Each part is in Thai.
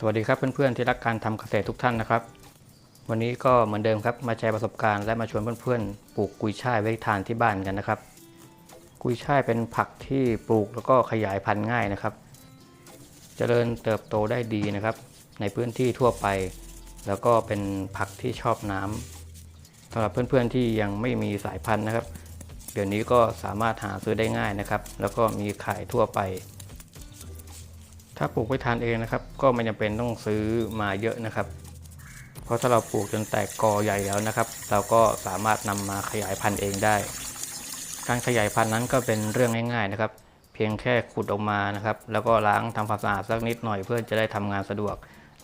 สวัสดีครับเพื่อนๆที่รักการทำเกษตรทุกท่านนะครับ วันนี้ก็เหมือนเดิมครับมาแชร์ประสบการณ์และมาชวนเพื่อนๆปลูกกุยช่ายไว้ทานที่บ้านกันนะครับ กุยช่ายเป็นผักที่ปลูกแล้วก็ขยายพันธุ์ง่ายนะครับเจริญเติบโตได้ดีนะครับ ในพื้นที่ทั่วไป แล้วก็เป็นผักที่ชอบน้ำสำหรับเพื่อนๆที่ยังไม่มีสายพันธุ์นะครับ เดี๋ยวนี้ก็สามารถหาซื้อได้ง่ายนะครับ แล้วก็มีขายทั่วไป ถ้าปลูกไว้ทานเองนะครับ ก็ไม่จำเป็นต้องซื้อมาเยอะนะครับ เพราะถ้าเราปลูกจนแตกกอใหญ่แล้วนะครับ เราก็สามารถนำมาขยายพันธุ์เองได้ การขยายพันธุ์นั้นก็เป็นเรื่องง่ายๆนะครับ เพียงแค่ขุดออกมานะครับ แล้วก็ล้างทำความสะอาดสักนิดหน่อยเพื่อจะได้ทำงานสะดวก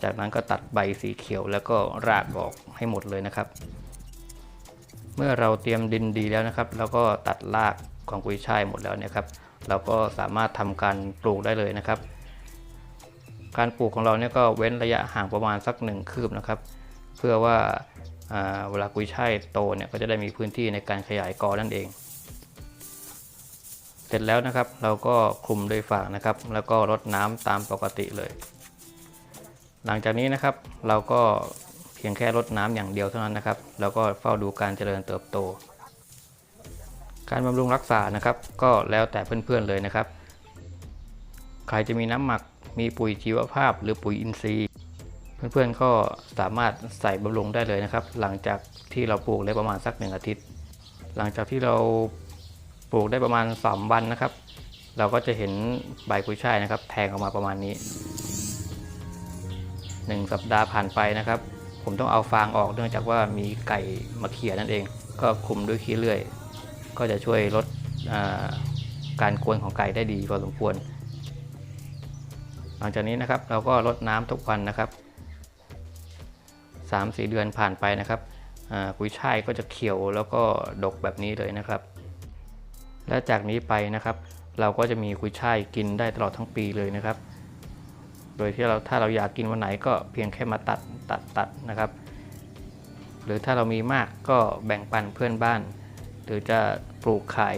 จากนั้นก็ตัดใบสีเขียวแล้วก็รากออกให้หมดเลยนะครับ เมื่อเราเตรียมดินดีแล้วนะครับ แล้วก็ตัดรากของกุยช่ายหมดแล้วเนี่ยครับ เราก็สามารถทำการปลูกได้เลยนะครับ การปลูกของเราเนี่ยก็เว้นระยะห่างประมาณสักหนึ่งคืบนะครับ เพื่อว่าเวลากุยช่ายโตเนี่ยก็จะได้มีพื้นที่ในการขยายกอนั่นเอง เสร็จแล้วนะครับเราก็คลุมด้วยฟางนะครับ แล้วก็รดน้ำตามปกติเลย หลังจากนี้นะครับเราก็เพียงแค่รดน้ำอย่างเดียวเท่านั้นนะครับ แล้วก็เฝ้าดูการเจริญเติบโต การบำรุงรักษานะครับ ก็แล้วแต่เพื่อนๆเลยนะครับ ใครจะมีน้ำหมัก มีปุ๋ยชีวภาพหรือปุ๋ยอินทรีย์ เพื่อนๆก็สามารถใส่บำรุงได้เลยนะครับ หลังจากที่เราปลูกได้ประมาณสักหนึ่งอาทิตย์ หลังจากที่เราปลูกได้ประมาณ 3 วันนะครับ เราก็จะเห็นใบกุยช่ายนะครับแทงออกมาประมาณนี้ 1 สัปดาห์ผ่านไปนะครับ ผมต้องเอาฟางออกเนื่องจากว่ามีไก่มาเขี่ยนั่นเอง ก็คุมด้วยขี้เลื่อย ก็จะช่วยลดการกวนของไก่ได้ดีพอสมควร ลังจากนี้นะครับเราก็รดน้ำทุกวันนะครับ3-4 เดือนผ่านไปนะครับกุยช่ายก็จะเขียวแล้วก็ดกแบบนี้เลยนะครับ และจากนี้ไปนะครับ เราก็จะมีกุยช่ายกินได้ตลอดทั้งปีเลยนะครับ โดยที่เราถ้าเราอยากกินวันไหนก็เพียงแค่มาตัดตัดตัดนะครับ หรือถ้าเรามีมากก็แบ่งปันเพื่อนบ้าน หรือจะปลูกขาย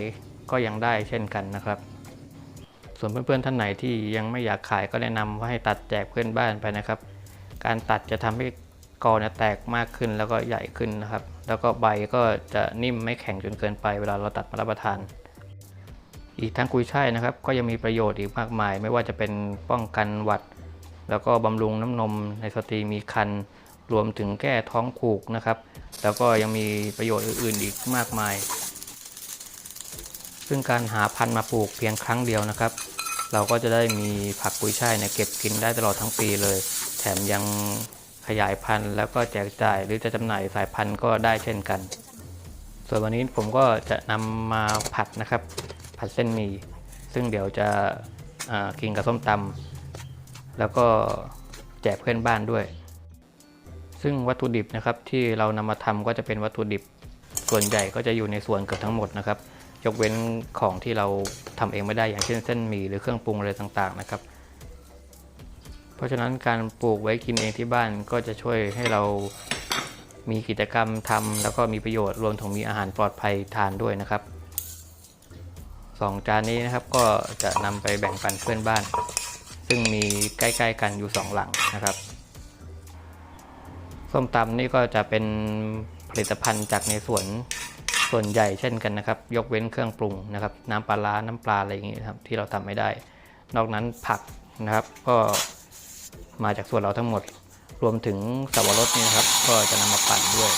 ก็ยังได้เช่นกันนะครับ ส่วนเพื่อนๆท่านไหนที่ยังไม่อยากขายก็แนะนำว่าให้ตัดแจกเพื่อนบ้านไปนะครับ การตัดจะทำให้กอเนี่ยแตกมากขึ้นแล้วก็ใหญ่ขึ้นนะครับ แล้วก็ใบก็จะนิ่มไม่แข็งจนเกินไปเวลาเราตัดมารับประทาน อีกทั้งกุยช่ายนะครับ ก็ยังมีประโยชน์อีกมากมาย ไม่ว่าจะเป็นป้องกันหวัด แล้วก็บำรุงน้ำนมในสตรีมีครรภ์รวมถึงแก้ท้องผูกนะครับ แล้วก็ยังมีประโยชน์อื่นๆอีกมากมาย ซึ่งการหาพันธุ์มาปลูกเพียงครั้งเดียวนะครับ เราก็จะได้มีผักกุยช่ายเนี่ยเก็บกินได้ตลอดทั้งปีเลย แถมยังขยายพันธุ์แล้วก็แจกจ่ายหรือจะจำหน่ายสายพันธุ์ก็ได้เช่นกัน ส่วนวันนี้ผมก็จะนำมาผัดนะครับ ผัดเส้นหมี่ซึ่งเดี๋ยวจะกินกับส้มตำแล้วก็แจกเพื่อนบ้านด้วย ซึ่งวัตถุดิบนะครับที่เรานำมาทำก็จะเป็นวัตถุดิบส่วนใหญ่ก็จะอยู่ในส่วนเกือบทั้งหมดนะครับ ยกเว้นของที่เราทำเองไม่ได้อย่างเช่นเส้นหมี่หรือเครื่องปรุงอะไรต่างๆนะครับ เพราะฉะนั้นการปลูกไว้กินเองที่บ้านก็จะช่วยให้เรามีกิจกรรมทำแล้วก็มีประโยชน์รวมถึงมีอาหารปลอดภัยทานด้วยนะครับสองจานนี้นะครับก็จะนำไปแบ่งปันเพื่อนบ้าน ซึ่งมีใกล้ๆกันอยู่สองหลังนะครับส้มตำนี่ก็จะเป็นผลิตภัณฑ์จากในสวน ส่วนใหญ่เช่นกันนะครับ ยกเว้นเครื่องปรุงนะครับ น้ำปลาร้าน้ำปลาอะไรอย่างนี้ครับที่เราทำไม่ได้ นอกนั้นผักนะครับก็มาจากส่วนเราทั้งหมด รวมถึงสับปะรดนี่นครับ ก็จะนำมาปั่นด้วย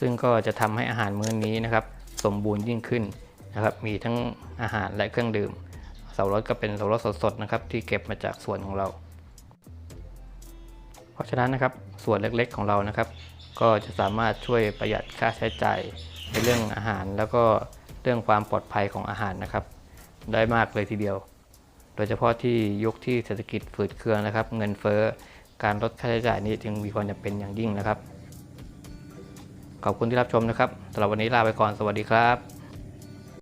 ซึ่งก็จะทำให้อาหารมื้อนี้นะครับ สมบูรณ์ยิ่งขึ้นนะครับ มีทั้งอาหารและเครื่องดื่มสับปะรดก็เป็นสับปะรดสดๆนะครับ ที่เก็บมาจากสวนของเรา เพราะฉะนั้นนะครับส่วนเล็กๆของเรานะครับ ก็จะสามารถช่วยประหยัดค่าใช้จ่ายในเรื่องอาหาร แล้วก็เรื่องความปลอดภัยของอาหารนะครับ ได้มากเลยทีเดียว โดยเฉพาะที่ยุคที่เศรษฐกิจฝืดเคืองนะครับ เงินเฟ้อการลดค่าใช้จ่ายนี้จึงมีความจำเป็นอย่างยิ่งนะครับ ขอบคุณที่รับชมนะครับสำหรับวันนี้ลาไปก่อนสวัสดีครับ